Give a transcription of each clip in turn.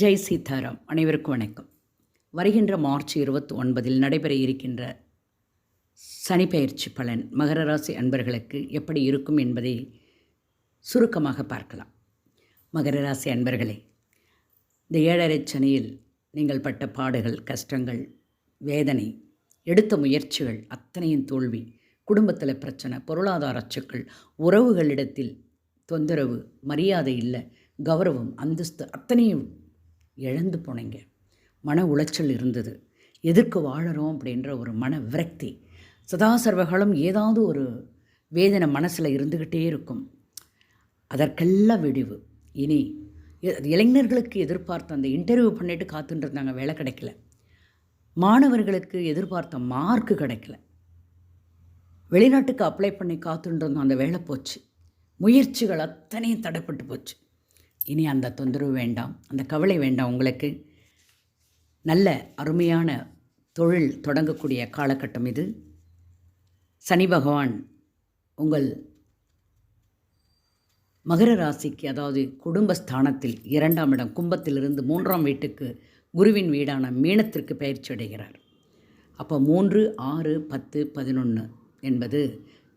ஜெய் சீதாராம் அனைவருக்கும் வணக்கம். வருகின்ற மார்ச் இருபத்தி ஒன்பதில் நடைபெற இருக்கின்ற சனிப்பெயர்ச்சி பலன் மகர ராசி அன்பர்களுக்கு எப்படி இருக்கும் என்பதை சுருக்கமாக பார்க்கலாம். மகர ராசி அன்பர்களே இந்த ஏழரை சனியில் நீங்கள் பட்ட பாடுகள் கஷ்டங்கள் வேதனை எடுத்த முயற்சிகள் அத்தனையும் தோல்வி குடும்பத்தில் பிரச்சனை பொருளாதார சிக்கல் உறவுகளிடத்தில் தொந்தரவு மரியாதை இல்லை கௌரவம் அந்தஸ்து அத்தனையும் இழந்து போனீங்க. மன உளைச்சல் இருந்தது. எதிர்க்கு வாழறோம் அப்படின்ற ஒரு மன விரக்தி. சதா சர்வகாலம் ஏதாவது ஒரு வேதனை மனசில் இருந்துக்கிட்டே இருக்கும். அதற்கெல்லாம் விடிவு. இனி இளைஞர்களுக்கு எதிர்பார்த்த அந்த இன்டர்வியூ பண்ணிட்டு காத்துட்டுருந்தாங்க வேலை கிடைக்கல. மாணவர்களுக்கு எதிர்பார்த்த மார்க்கு கிடைக்கல. வெளிநாட்டுக்கு அப்ளை பண்ணி காத்துட்டு இருந்தோம் அந்த வேலை போச்சு. முயற்சிகள் அத்தனையும் தடைப்பட்டு போச்சு. இனி அந்த தொந்தரவு வேண்டாம் அந்த கவலை வேண்டாம் உங்களுக்கு. நல்ல அருமையான தொழில் தொடங்கக்கூடிய காலகட்டம் இது. சனி பகவான் உங்கள் மகர ராசிக்கு அதாவது குடும்பஸ்தானத்தில் இரண்டாம் இடம் கும்பத்திலிருந்து மூன்றாம் வீட்டுக்கு குருவின் வீடான மீனத்திற்கு பயிற்சி அடைகிறார். அப்போ மூன்று ஆறு பத்து பதினொன்று என்பது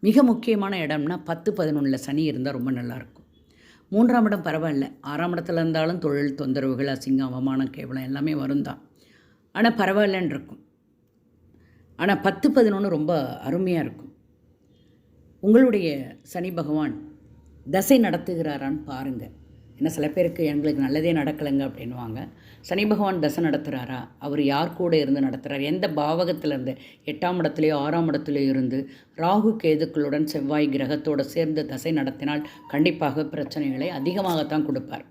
மிக முக்கியமான இடம்னா பத்து பதினொன்றில் சனி இருந்தால் ரொம்ப நல்லாயிருக்கும் மூன்றாம் இடம் பரவாயில்ல. ஆறாம் இடத்துல இருந்தாலும் தொழில் தொந்தரவுகள் அசிங்கம் அவமானம் கேவலம் எல்லாமே வரும் தான். ஆனால் பரவாயில்லன்னு இருக்கும். ஆனால் பத்து பதினொன்று ரொம்ப அருமையாக இருக்கும். உங்களுடைய சனி பகவான் தசை நடத்துகிறாரான்னு பாருங்கள் ஏன்னா சில பேருக்கு எங்களுக்கு நல்லதே நடக்கலைங்க அப்படின்வாங்க சனி பகவான் தசை நடத்துகிறாரா அவர் யார் கூட இருந்து நடத்துகிறார் எந்த பாவகத்தில் இருந்து? எட்டாம் இடத்துலையோ ஆறாம் இடத்துலையோ இருந்து ராகு கேதுக்களுடன் செவ்வாய் கிரகத்தோடு சேர்ந்து தசை நடத்தினால் கண்டிப்பாக பிரச்சனைகளை அதிகமாகத்தான் கொடுப்பார்.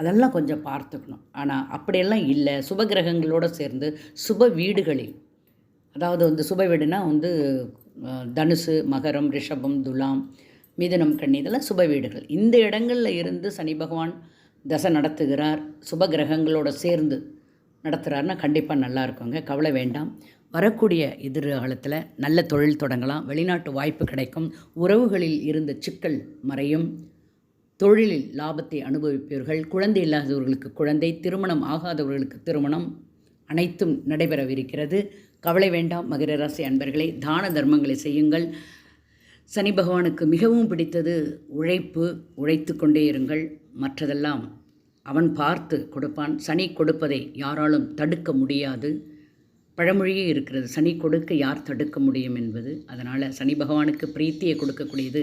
அதெல்லாம் கொஞ்சம் பார்த்துக்கணும். ஆனால் அப்படியெல்லாம் இல்லை. சுப கிரகங்களோடு சேர்ந்து சுப வீடுகளில் அதாவது வந்து சுப வீடுனா வந்து தனுசு மகரம் ரிஷபம் துலாம் மிதுனம் கன்னி இதெல்லாம் சுப வீடுகள். இந்த இடங்களில் இருந்து சனி பகவான் தசை நடத்துகிறார். சுப கிரகங்களோட சேர்ந்து நடத்துகிறாருன்னா கண்டிப்பாக நல்லா இருக்குங்க. கவலை வேண்டாம். வரக்கூடிய எதிர்காலத்தில் நல்ல தொழில் தொடங்கலாம். வெளிநாட்டு வாய்ப்பு கிடைக்கும். உறவுகளில் இருந்த சிக்கல் மறையும். தொழிலில் லாபத்தை அனுபவிப்பீர்கள். குழந்தை இல்லாதவர்களுக்கு குழந்தை திருமணம் ஆகாதவர்களுக்கு திருமணம் அனைத்தும் நடைபெறவிருக்கிறது. கவலை வேண்டாம். மகர ராசி அன்பர்களை தான தர்மங்களை செய்யுங்கள். சனி பகவானுக்கு மிகவும் பிடித்தது உழைப்பு உழைத்து கொண்டே இருங்கள். மற்றதெல்லாம் அவன் பார்த்து கொடுப்பான். சனி கொடுப்பதை யாராலும் தடுக்க முடியாது. பழமொழியே இருக்கிறது. சனி கொடுக்க யார் தடுக்க முடியும் என்பது. அதனால் சனி பகவானுக்கு பிரீத்தியை கொடுக்கக்கூடியது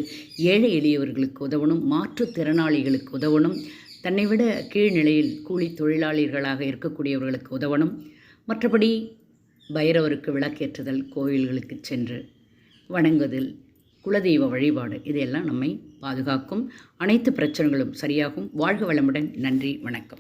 ஏழை எளியவர்களுக்கு உதவணும். மாற்றுத்திறனாளிகளுக்கு உதவணும். தன்னை விட கீழ்நிலையில் கூலி தொழிலாளர்களாக இருக்கக்கூடியவர்களுக்கு உதவணும். மற்றபடி பைரவருக்கு விளக்கேற்றுதல் கோயில்களுக்கு சென்று வணங்குதல் குலதெய்வ வழிபாடு. இதையெல்லாம் நம்மை பாதுகாக்கும். அனைத்து பிரச்சனைகளும் சரியாகும். வாழ்க வளமுடன். நன்றி. வணக்கம்.